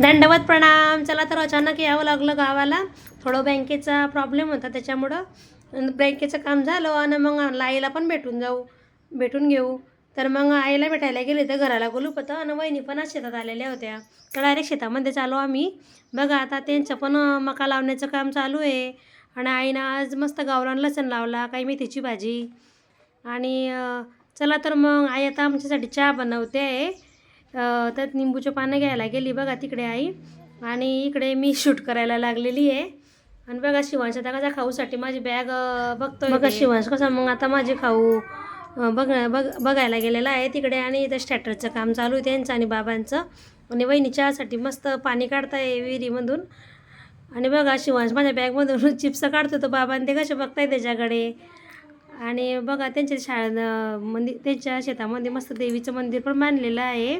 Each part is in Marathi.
दंडवत प्रणाम. चला तर अचानक यावं लागलं गावाला. थोडं बँकेचा प्रॉब्लेम होता त्याच्यामुळं बँकेचं काम झालं आणि मग आईला पण भेटून जाऊ भेटून घेऊ. तर मग आईला भेटायला गेले तर घराला गोलूप होतं आणि वहिनी पण आज शेतात आलेल्या होत्या. तर डायरेक्ट शेतामध्ये चालू आम्ही. बघा आता त्यांचं पण मका लावण्याचं काम चालू आहे. आणि आईनं आज मस्त गावरान लसण लावला काही मेथीची भाजी. आणि चला तर मग आई आता आमच्यासाठी चहा बनवते. आहे त्यात निंबूचे पानं घ्यायला गेली बघा तिकडे आई. आणि इकडे मी शूट करायला लागलेली आहे. आणि बघा शिवांश आता कसा खाऊसाठी माझी बॅग बघतोय बघा शिवांश कसा मग आता माझे खाऊ बघ बघ बघायला गेलेला आहे तिकडे आणि इथं स्टॅटरचं काम चालू आहे त्यांचं आणि बाबांचं. आणि वहिनी चहासाठी मस्त पाणी काढताय विहिरीमधून. आणि बघा शिवांश माझ्या बॅगमधून चिप्स काढतो तो बाबा आणि ते कसे बघताय त्याच्याकडे. आणि बघा त्यांच्या शाळा मंदिर त्यांच्या शेतामध्ये मस्त देवीचं मंदिर पण बांधलेलं आहे.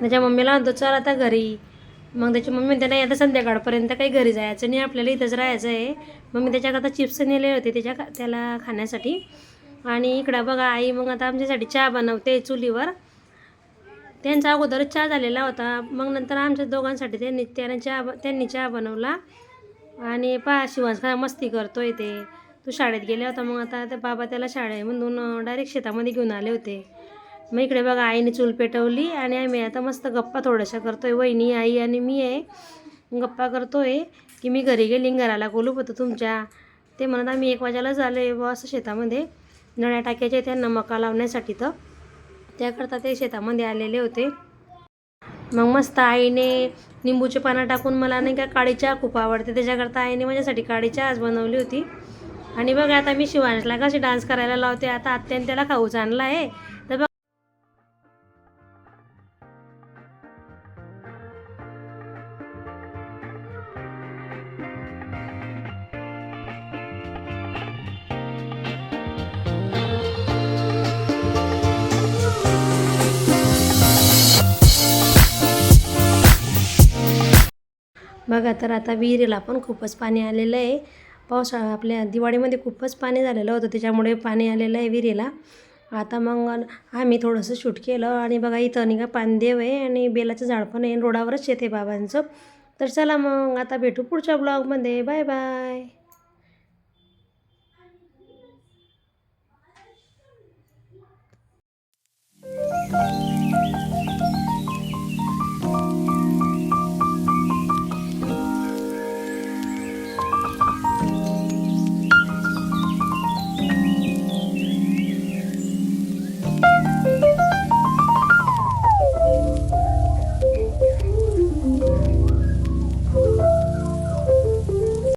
त्याच्या मम्मीला म्हणतो चल आता घरी. मग त्याची मम्मी म्हणते नाही आता संध्याकाळपर्यंत काही घरी जायचं नाही आपल्याला इथंच राहायचं आहे मग मी त्याच्याकरता चिप्स नेले होते त्याच्या त्याला खाण्यासाठी. आणि इकडं बघा आई मग आता आमच्यासाठी चहा बनवते चुलीवर. त्यांचा अगोदरच चहा झालेला होता. मग नंतर आमच्या दोघांसाठी त्यांनी त्याने चहा त्यांनी चहा बनवला. आणि पा शिवांश काय मस्ती करतोय ते. तू शाळेत गेला होता मग आता ते बाबा त्याला शाळेमधून डायरेक्ट शेतामध्ये घेऊन आले होते. मग इकडे बघा आईने चूल पेटवली आणि आम्ही आता मस्त गप्पा थोड्याशा करतोय. वहिनी आई आणि मी आहे. गप्पा करतोय की मी घरी गेली घराला बोलू होतं तुमच्या. ते म्हणत आम्ही एक वाजायला झाले व असं शेतामध्ये. नळ्या टाक्याच्या त्यांना मका लावण्यासाठी तर. त्याकरता ते शेतामध्ये आलेले होते. मग मस्त आईने निंबूचे पानं टाकून मला नाही का काळी चहा खूप आवडते. त्याच्याकरता आईने माझ्यासाठी काळी चहाच आज बनवली होती. आणि बघा आता मी शिवांशला कशी डान्स करायला लावते. आता आत्याने त्याला खाऊच आणला आहे. तर बघ बघा तर आता विहिरीला पण खूपच पाणी आलेलं आहे. पावसाळा आपल्या दिवाळीमध्ये खूपच पाणी झालेलं होतं त्याच्यामुळे पाणी आलेलं आहे विहिरीला. आता मग आम्ही थोडंसं शूट केलं आणि बघा इथं नाही का पानदेव आहे आणि बेलाचं झाड पण आहे रोडावरच येते बाबांचं. तर चला मग आता भेटू पुढच्या ब्लॉगमध्ये. Bye bye.